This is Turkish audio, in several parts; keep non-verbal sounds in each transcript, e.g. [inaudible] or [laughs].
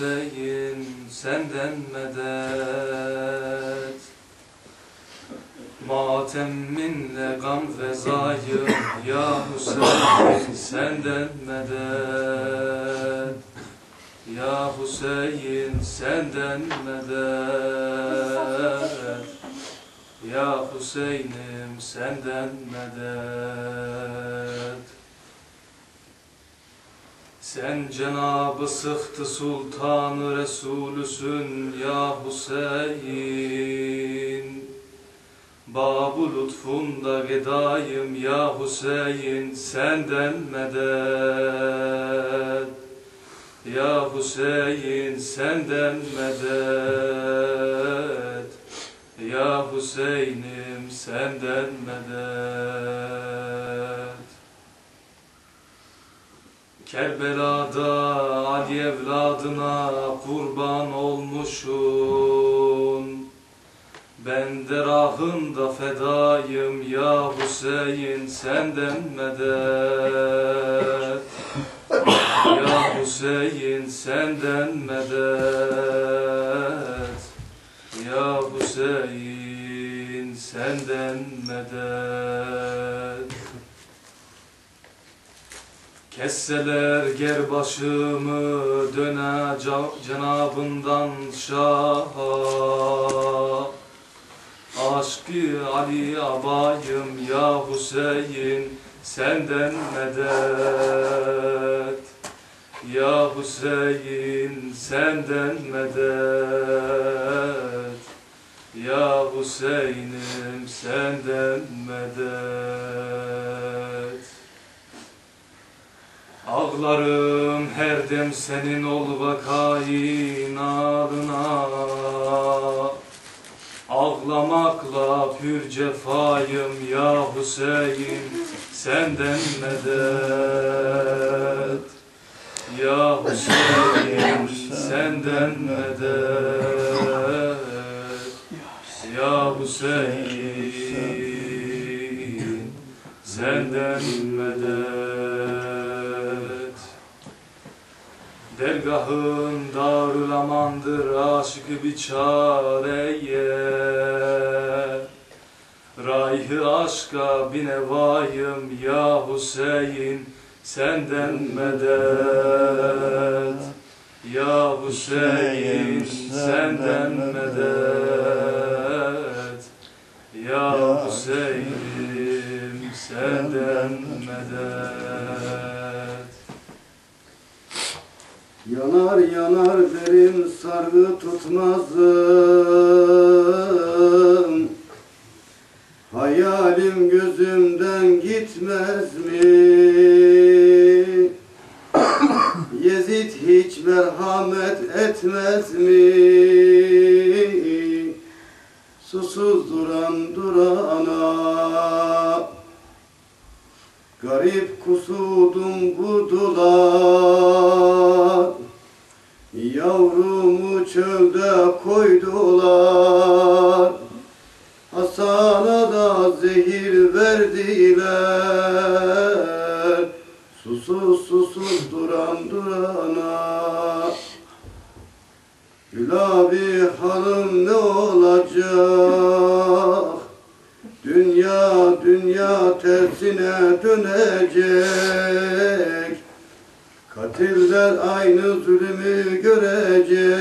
Hüseyin senden medet. Matemminle gam fezayım ya Hüseyin senden medet. Ya Hüseyin senden medet. Ya Hüseyin'im senden medet. Sen Cenab-ı Sıhtı Sultanı Resulüsün ya Hüseyin. Babu lütfunda gedayım ya Hüseyin senden medet. Ya Hüseyin senden medet. Ya Hüseyin'im senden medet. Kerbela'da Ali evladına kurban olmuşum. Ben de rahında fedayım ya Hüseyin senden medet. Ya Hüseyin senden medet. Ya Hüseyin senden medet. Kesseler ger başımı döne cenabından şaha Aşkı Ali abayım ya Hüseyin senden medet. Ya Hüseyin senden medet. Ya Hüseyin'im senden medet Ağlarım her dem senin ol vakayın adına Ağlamakla pür cefayım ya Hüseyin senden medet. Ya Hüseyin senden medet. Ya Hüseyin senden medet Dergahın darül amandır aşık bir çareye. Rayhı aşka bin evayım ya Hüseyin senden medet. Ya Hüseyin senden medet. Ya Hüseyin'im senden medet Yanar yanar derin sargı tutmazım Hayalim gözümden gitmez mi? [coughs] Yezid hiç merhamet etmez mi? Susuz duran durana Garip kusudum budular çölde koydular. Hasan'a da zehir verdiler. Susuz susuz duran durana. Gülabi hanım ne olacak? Dünya dünya tersine dönecek Katiller aynı zulmü görecek.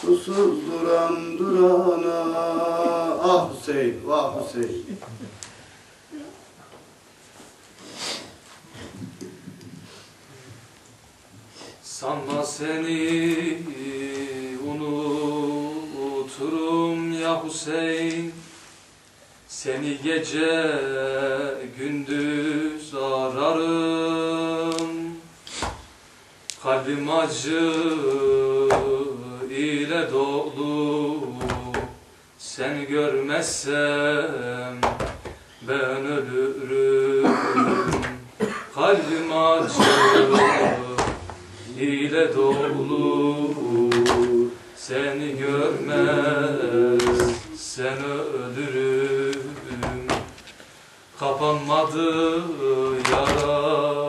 Susuz duran durana. Ah Hüseyin, vah Hüseyin. Sanma seni unuturum ya Hüseyin. Seni gece gündüz ararım Kalbim acı ile dolu. Seni görmezsem ben Kalbim acı ile dolu. Seni görmez sen ölürüm. Kapanmadı yaralarım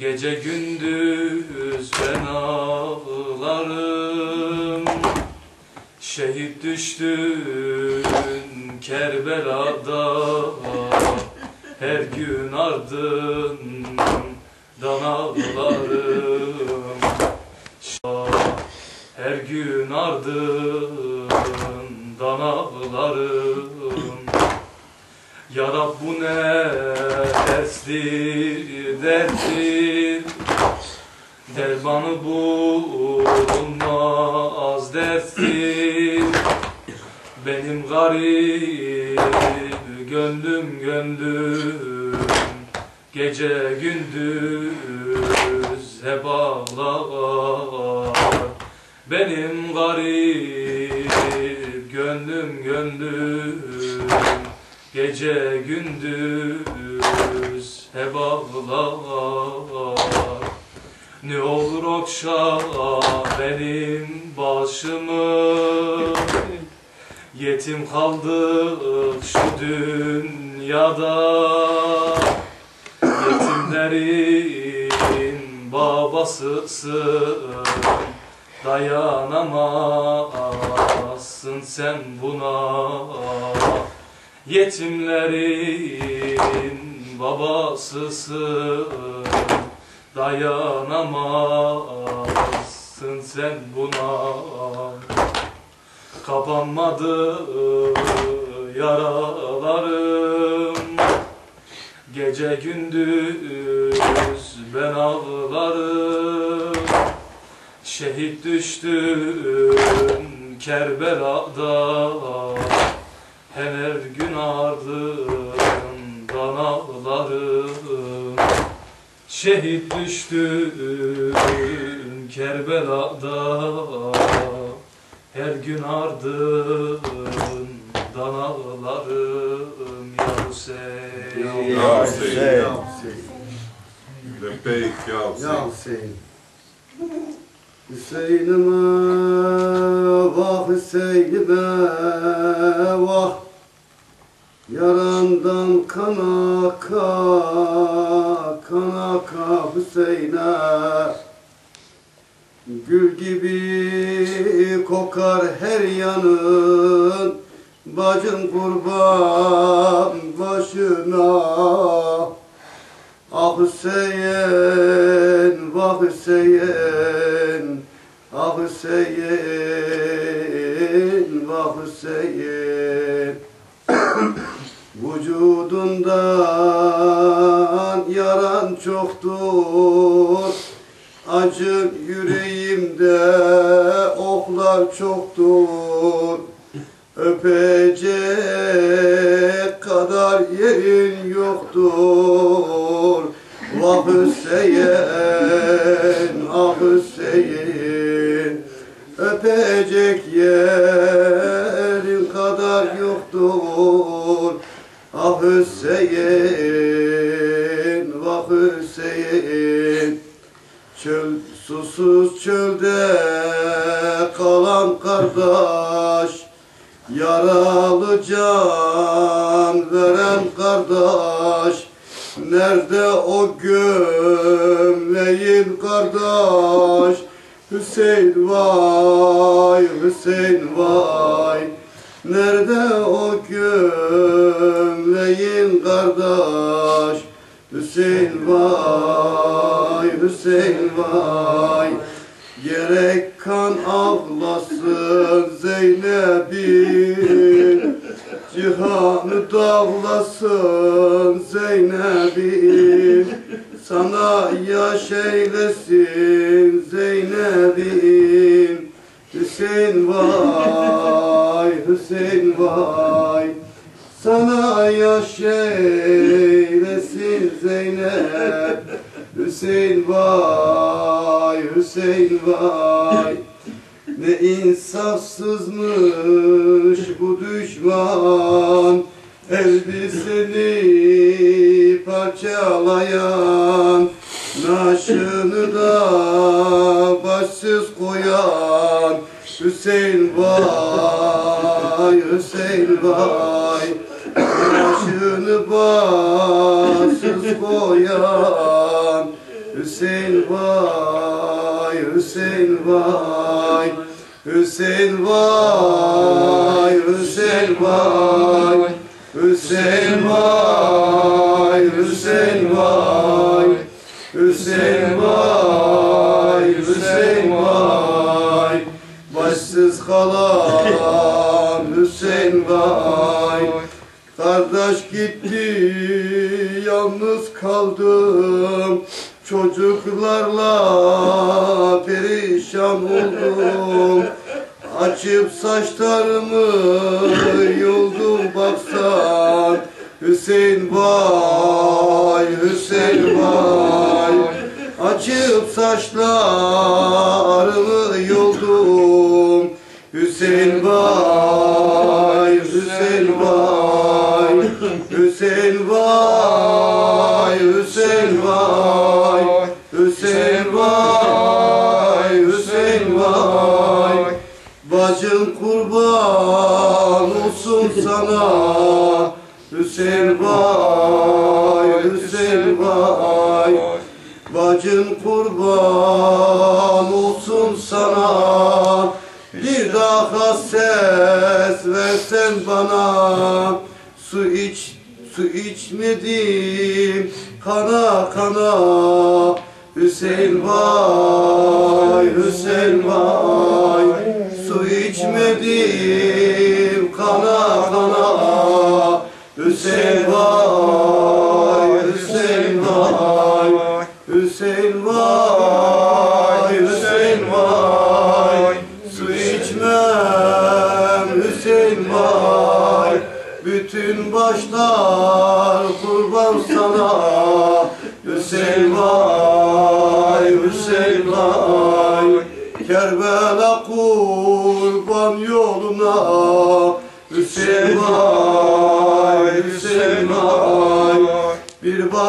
Gece gündüz ben ağlarım. Şehit düştün Kerbela'da. Her gün ardından ağlarım Her gün ardından ağlarım Ya Rab bu ne derstir derttir Dermanı bulunmaz derttir Benim garip gönlüm gönlüm Gece gündüz hep ağlar. Benim garip gönlüm gönlüm Gece gündüz hep ağlar Ne olur okşa benim başımı. Yetim kaldık şu dünyada. Yetimlerin babasısın. Dayanamazsın sen buna. Yetimlerin babasısın Dayanamazsın sen buna. Kapanmadı yaralarım. Gece gündüz ben ağlarım. Şehit düştüm Kerbela'da. Her gün ardından Şehit düştüm Kerbela'da Her gün ardından ağlarım Ya Hüseyin Ya Hüseyin, Hüseyin. ya Hüseyin, ya. Hüseyin. Hüseyin'ime vah Hüseyin'ime vah Yarandan kana aka, kana aka Hüseyin'e. Gül gibi kokar her yanın Bacın kurban başına. Ah Hüseyin, vah Hüseyin Ah Hüseyin, vah Hüseyin Vücudundan yaran çoktur. Acı yüreğimde oklar çoktur. Öpecek kadar yerin yoktur. Vah Hüseyin, ah Hüseyin. Öpecek yerin Ah Hüseyin, vah Hüseyin. Çöl, susuz çölde kalan kardeş Yaralı can veren kardeş. Nerede o gömleğin kardeş? Hüseyin vay, Hüseyin vay. Nerede o gömleğin kardeş. Hüseyin vay, Hüseyin vay. Gerek kan ağlasın Zeynep'in. Cihanı dağlasın Zeynep'in. Sana yaş eylesin Zeynep'in. Hüseyin vay, Hüseyin vay Sana yaş eylesin Zeynep. Hüseyin vay, Hüseyin vay. Ne insafsızmış bu düşman. Elbiseni parçalayan Naşını da başsız koyan. Hüseyin vay, Hüseyin vay Naşını başsız koyan Hüseyin vay, Hüseyin vay Hüseyin vay, Hüseyin vay Hüseyin vay, Hüseyin vay Hüseyin vay, Hüseyin vay. Başsız kalan gitti, yalnız kaldım. Çocuklarla perişan oldum. Açıp saçlarımı yoldum baksan. Hüseyin vay, Hüseyin vay. Açıp saçlarımı yoldum. Hüseyin vay, Bacın kurban olsun sana. Hüseyin vay, Hüseyin vay Bacın kurban olsun sana. Bir daha ses versen bana. Su iç, su içmedim kana kana. Hüseyin vay, Hüseyin vay Hüseyin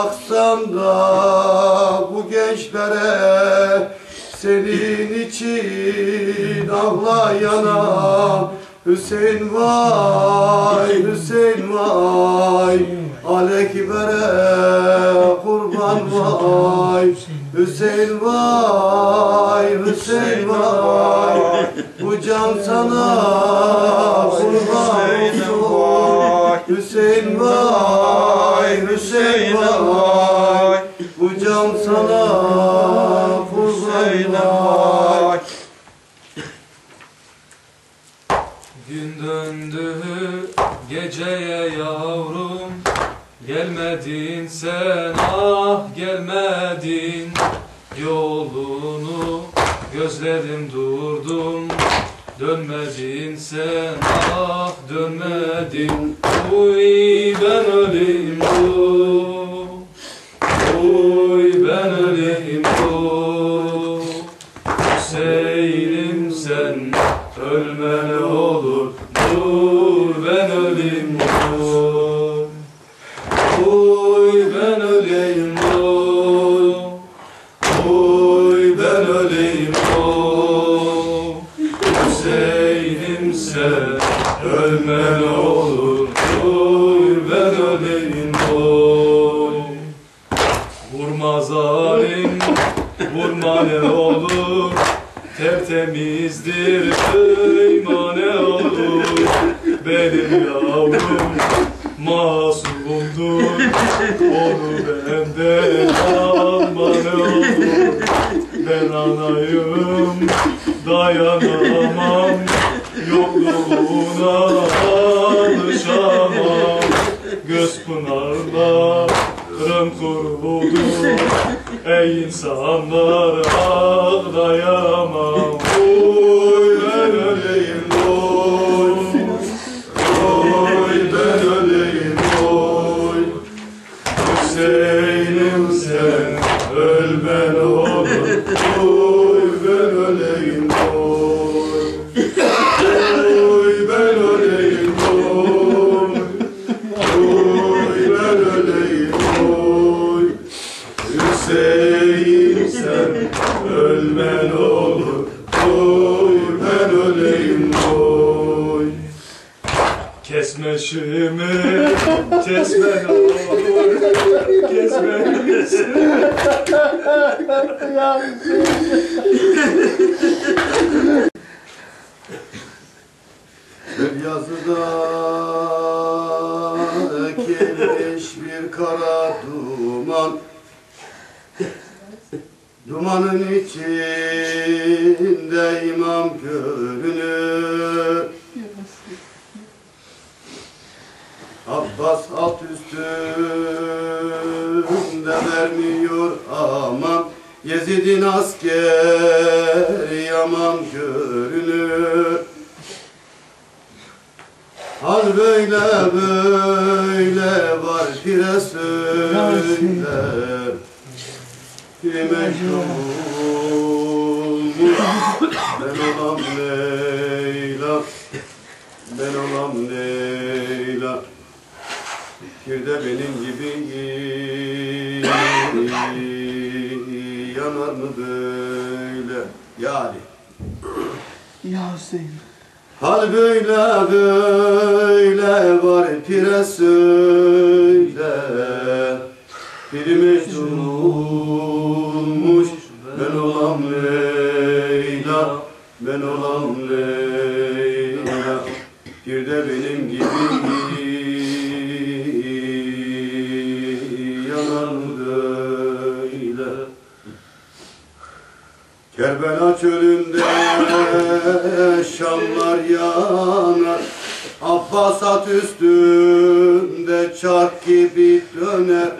Bir baksan da bu gençlere Senin için ağlayana Hüseyin vay, Hüseyin vay Alekbere kurban vay Hüseyin vay, Hüseyin vay Bu can sana kurban Hüseyin vay, Hüseyin vay Bu can sana kurban vay Gün döndü geceye yavrum Gelmedin sen ah gelmedin. Yolunu gözledim durdum Dönmedin sen ah dönmedin. Uy ben öleyim dur Uy ben öleyim dur dayanamam. Yokluğuna alışamam. Göz pınarlarım kurudu Ey insanlar ağlayamam Kesmeşimi kesmen olur Kesmemişim [laughs] Bir yazıda ekilmiş bir kara duman. Dumanın içinde imam görünür Abbas alt üstünde vermiyor? Aman Yezid'in askeri yaman görünür. Hal böyle böyle var pire söyler Pire meşhurmuş Ben olam Leyla Ben olam Leyla Bir de benim gibi yanar mı böyle? Yani Ya Hüseyin. Hal böyle böyle var pire söyle Bir mecnunmuş ben olam Leyla Ben olam Kerbela çölünde şamlar yanar. Abbas at üstünde çark gibi döner.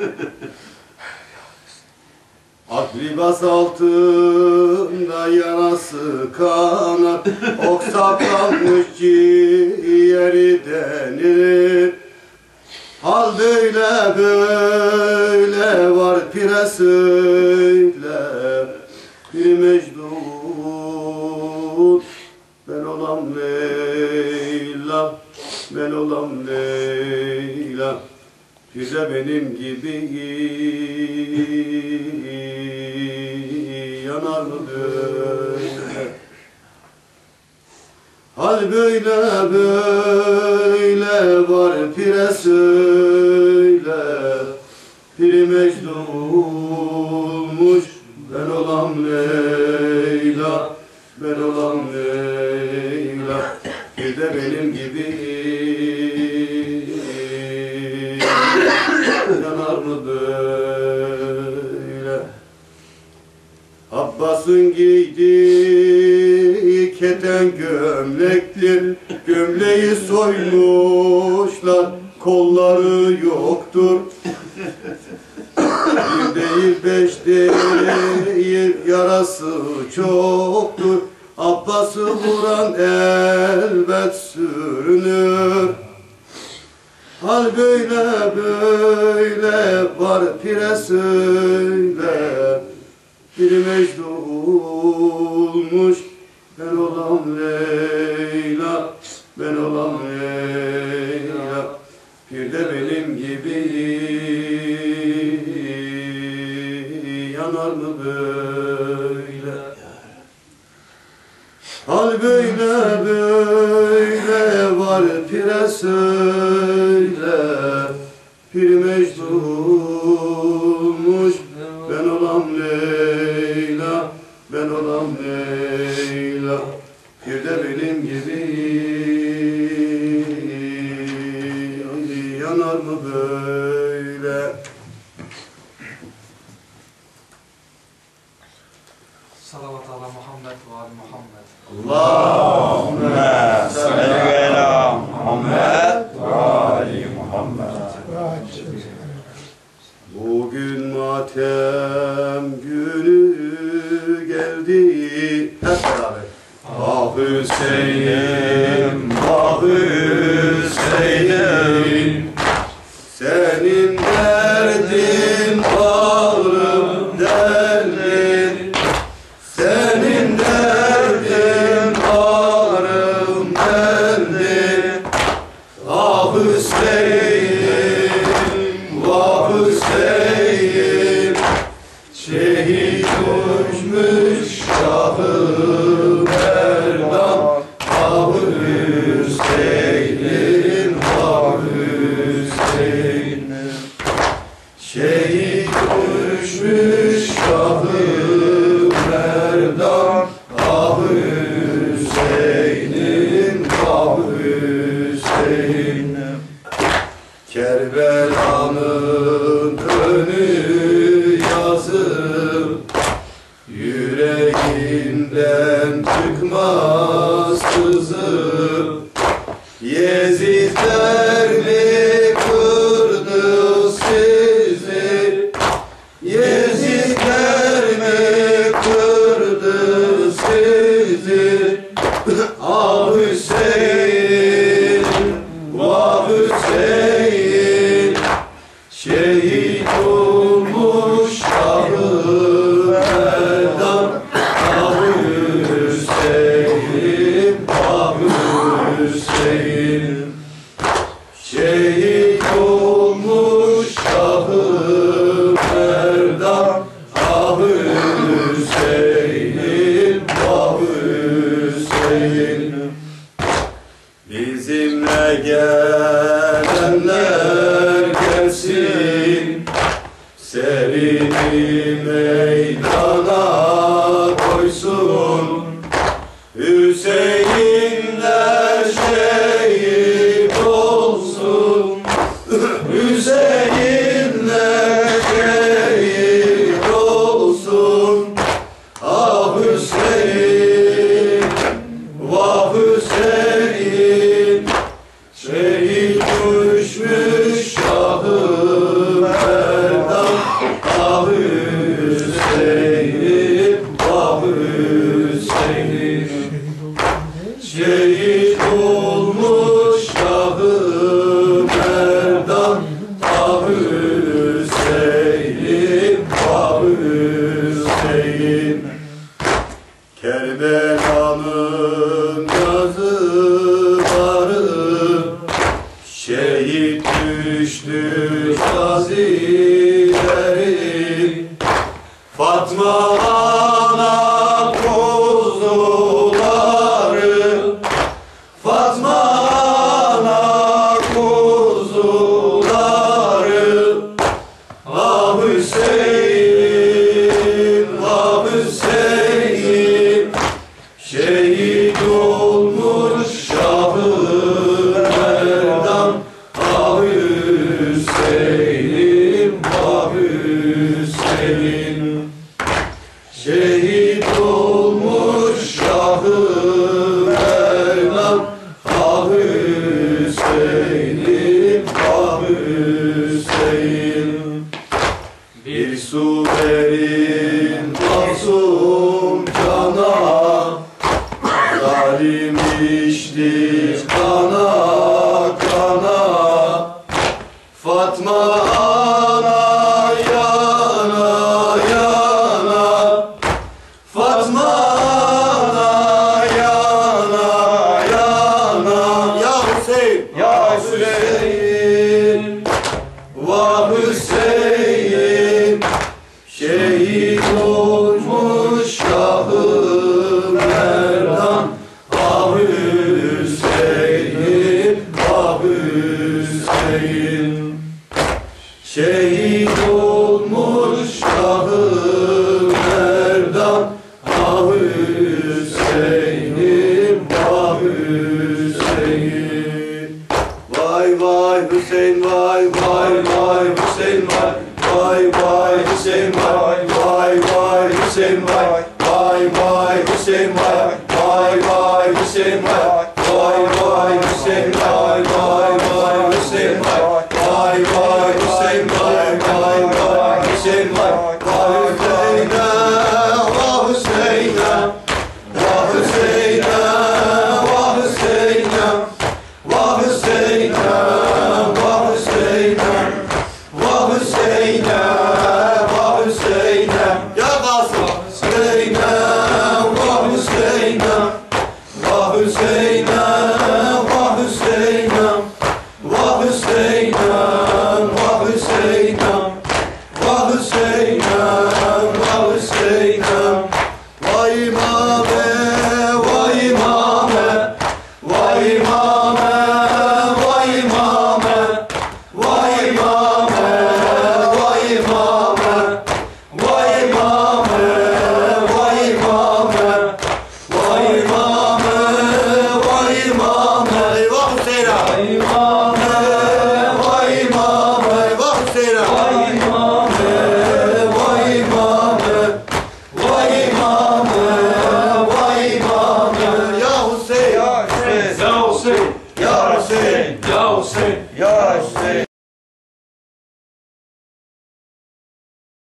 Ak libas altında yarası kanar. Ok saplanmış ciğeri denilir Hal böyle böyle var pire söyle Bir Ben olam Leyla de benim gibi yanar mı böyle. Hal böyle böyle var pire söyle. Piri Mecnunmuş ben olam Leyla Ben olam keten gömlektir. Gömleği soymuşlar kolları yoktur. Bir değil beş değil yarası çoktur. Abbas'ı vuran elbet sürünür. Hal böyle böyle var pire söyle Bir mecnunmuş ben olam Leyla Ben olam Leyla Bir de benim gibi yanar mı böyle? Hal böyle böyle var pire söyle Salavat ala Muhammed ve ali Muhammed. Allahümme Salli ala Muhammed ve ali Muhammed. Bugün matem günü geldi Hep beraber Ah Hüseyin'im, ah Hüseyin'im Şahı Hüseyin